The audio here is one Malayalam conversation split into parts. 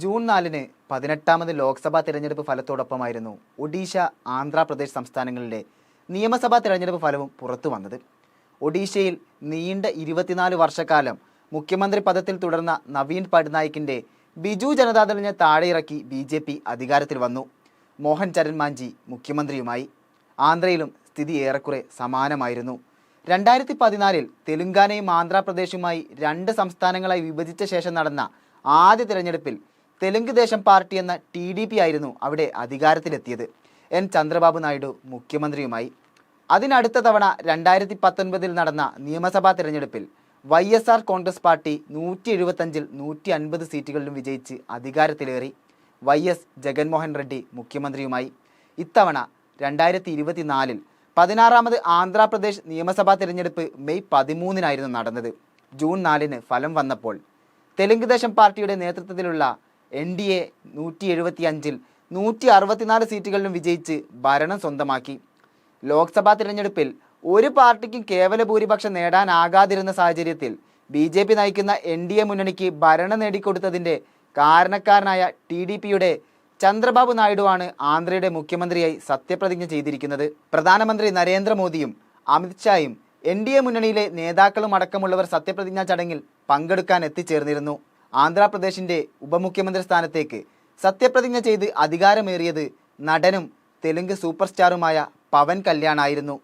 ജൂൺ നാലിന് പതിനെട്ടാമത് ലോക്സഭാ തിരഞ്ഞെടുപ്പ് ഫലത്തോടൊപ്പമായിരുന്നു ഒഡീഷ ആന്ധ്രാപ്രദേശ് സംസ്ഥാനങ്ങളിലെ നിയമസഭാ തിരഞ്ഞെടുപ്പ് ഫലവും പുറത്തു വന്നത്. ഒഡീഷയിൽ നീണ്ട ഇരുപത്തിനാല് വർഷക്കാലം മുഖ്യമന്ത്രി പദത്തിൽ തുടർന്ന നവീൻ പട്നായിക്കിന്റെ ബിജു ജനതാദളിനെ താഴെയിറക്കി ബി ജെ പി അധികാരത്തിൽ വന്നു. മോഹൻ ചരൺ മാഞ്ചി മുഖ്യമന്ത്രിയുമായി. ആന്ധ്രയിലും സ്ഥിതി ഏറെക്കുറെ സമാനമായിരുന്നു. രണ്ടായിരത്തി പതിനാലിൽ തെലുങ്കാനയും ആന്ധ്രാപ്രദേശുമായി രണ്ട് സംസ്ഥാനങ്ങളായി വിഭജിച്ച ശേഷം നടന്ന ആദ്യ തിരഞ്ഞെടുപ്പിൽ തെലുങ്ക് ദേശം പാർട്ടി എന്ന ടി ഡി പി ആയിരുന്നു അവിടെ അധികാരത്തിലെത്തിയത്. എൻ. ചന്ദ്രബാബു നായിഡു മുഖ്യമന്ത്രിയുമായി. അതിനടുത്ത തവണ രണ്ടായിരത്തി പത്തൊൻപതിൽ നടന്ന നിയമസഭാ തിരഞ്ഞെടുപ്പിൽ Y S R Congress party നൂറ്റി എഴുപത്തഞ്ചിൽ നൂറ്റി അൻപത് സീറ്റുകളിലും വിജയിച്ച് അധികാരത്തിലേറി. വൈ എസ് ജഗൻമോഹൻ റെഡ്ഡി മുഖ്യമന്ത്രിയുമായി. ഇത്തവണ രണ്ടായിരത്തി ഇരുപത്തിനാലിൽ പതിനാറാമത് ആന്ധ്രാപ്രദേശ് നിയമസഭാ തിരഞ്ഞെടുപ്പ് മെയ് പതിമൂന്നിനായിരുന്നു നടന്നത്. ജൂൺ നാലിന് ഫലം വന്നപ്പോൾ തെലുങ്ക് ദേശം പാർട്ടിയുടെ നേതൃത്വത്തിലുള്ള എൻ ഡി എ നൂറ്റി എഴുപത്തി അഞ്ചിൽ നൂറ്റി അറുപത്തിനാല് സീറ്റുകളിലും വിജയിച്ച് ഭരണം സ്വന്തമാക്കി. ലോക്സഭാ തിരഞ്ഞെടുപ്പിൽ ഒരു പാർട്ടിക്കും കേവല ഭൂരിപക്ഷം നേടാനാകാതിരുന്ന സാഹചര്യത്തിൽ ബി ജെ പി നയിക്കുന്ന എൻ ഡി എ മുന്നണിക്ക് ഭരണം നേടിക്കൊടുത്തതിന്റെ കാരണക്കാരനായ ടി ഡി പിയുടെ ചന്ദ്രബാബു നായിഡുവാണ് ആന്ധ്രയുടെ മുഖ്യമന്ത്രിയായി സത്യപ്രതിജ്ഞ ചെയ്തിരിക്കുന്നത്. പ്രധാനമന്ത്രി നരേന്ദ്രമോദിയും അമിത്ഷായും എൻ ഡി എ മുന്നണിയിലെ നേതാക്കളും അടക്കമുള്ളവർ സത്യപ്രതിജ്ഞാ ചടങ്ങിൽ പങ്കെടുക്കാൻ എത്തിച്ചേർന്നിരുന്നു. ആന്ധ്രാപ്രദേശിന്റെ ഉപമുഖ്യമന്ത്രി സ്ഥാനത്തേക്ക് സത്യപ്രതിജ്ഞ ചെയ്ത് അധികാരമേറിയത് നടനും തെലുങ്ക് സൂപ്പർ സ്റ്റാറുമായ പവൻ കല്യാണായിരുന്നു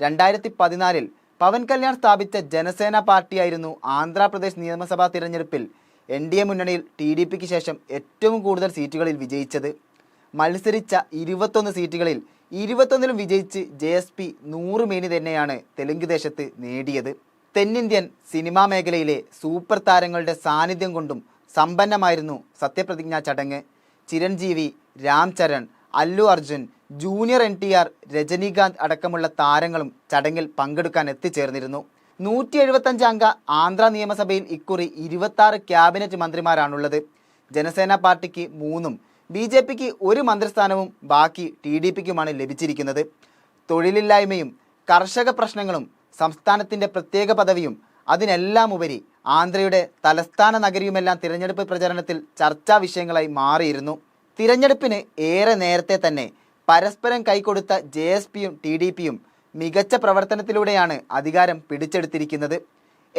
രണ്ടായിരത്തി പതിനാലിൽ പവൻ കല്യാൺ സ്ഥാപിച്ച ജനസേന പാർട്ടിയായിരുന്നു ആന്ധ്രാപ്രദേശ് നിയമസഭാ തിരഞ്ഞെടുപ്പിൽ എൻ ഡി എ മുന്നണിയിൽ ടി ഡി പിക്ക് ശേഷം ഏറ്റവും കൂടുതൽ സീറ്റുകളിൽ വിജയിച്ചത്. മത്സരിച്ച ഇരുപത്തൊന്ന് സീറ്റുകളിൽ ഇരുപത്തൊന്നിലും വിജയിച്ച് ജെ എസ് പി നൂറ് മേനി തന്നെയാണ് തെലുങ്ക് ദേശത്ത് നേടിയത്. തെന്നിന്ത്യൻ സിനിമാ മേഖലയിലെ സൂപ്പർ താരങ്ങളുടെ സാന്നിധ്യം കൊണ്ടും സമ്പന്നമായിരുന്നു സത്യപ്രതിജ്ഞാ ചടങ്ങ്. Chiranjeevi Ram Charan Allu Arjun junior N T R Rajinikanth അടക്കമുള്ള താരങ്ങളും ചടങ്ങിൽ പങ്കെടുക്കാൻ എത്തിച്ചേർന്നിരുന്നു. നൂറ്റി അംഗ ആന്ധ്ര നിയമസഭയിൽ ഇക്കുറി ഇരുപത്തി ക്യാബിനറ്റ് മന്ത്രിമാരാണുള്ളത്. ജനസേന പാർട്ടിക്ക് മൂന്നും ബി ജെ പിക്ക് ഒരു മന്ത്രിസ്ഥാനവും ബാക്കി ടി ഡി പിക്കുമാണ് ലഭിച്ചിരിക്കുന്നത്. തൊഴിലില്ലായ്മയും കർഷക പ്രശ്നങ്ങളും സംസ്ഥാനത്തിന്റെ പ്രത്യേക പദവിയും അതിനെല്ലാം ഉപരി ആന്ധ്രയുടെ തലസ്ഥാന നഗരിയുമെല്ലാം തിരഞ്ഞെടുപ്പ് പ്രചരണത്തിൽ ചർച്ചാ വിഷയങ്ങളായി മാറിയിരുന്നു. തിരഞ്ഞെടുപ്പിന് ഏറെ നേരത്തെ തന്നെ പരസ്പരം കൈകൊടുത്ത ജെ എസ് പിയും ടി ഡി പിയും മികച്ച പ്രവർത്തനത്തിലൂടെയാണ് അധികാരം പിടിച്ചെടുത്തിരിക്കുന്നത്.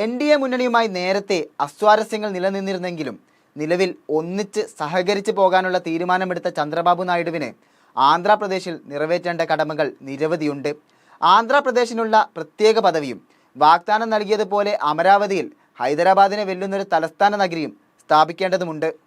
എൻ ഡി എ മുന്നണിയുമായി നേരത്തെ അസ്വാരസ്യങ്ങൾ നിലനിന്നിരുന്നെങ്കിലും നിലവിൽ ഒന്നിച്ച് സഹകരിച്ചു പോകാനുള്ള തീരുമാനമെടുത്ത ചന്ദ്രബാബു നായിഡുവിന് ആന്ധ്രാപ്രദേശിൽ നിറവേറ്റേണ്ട കടമകൾ നിരവധിയുണ്ട്. ആന്ധ്രാപ്രദേശിനുള്ള പ്രത്യേക പദവിയും വാഗ്ദാനം നൽകിയതുപോലെ അമരാവതിയിൽ ഹൈദരാബാദിനെ വെല്ലുന്നൊരു തലസ്ഥാന നഗരിയും സ്ഥാപിക്കേണ്ടതുമുണ്ട്.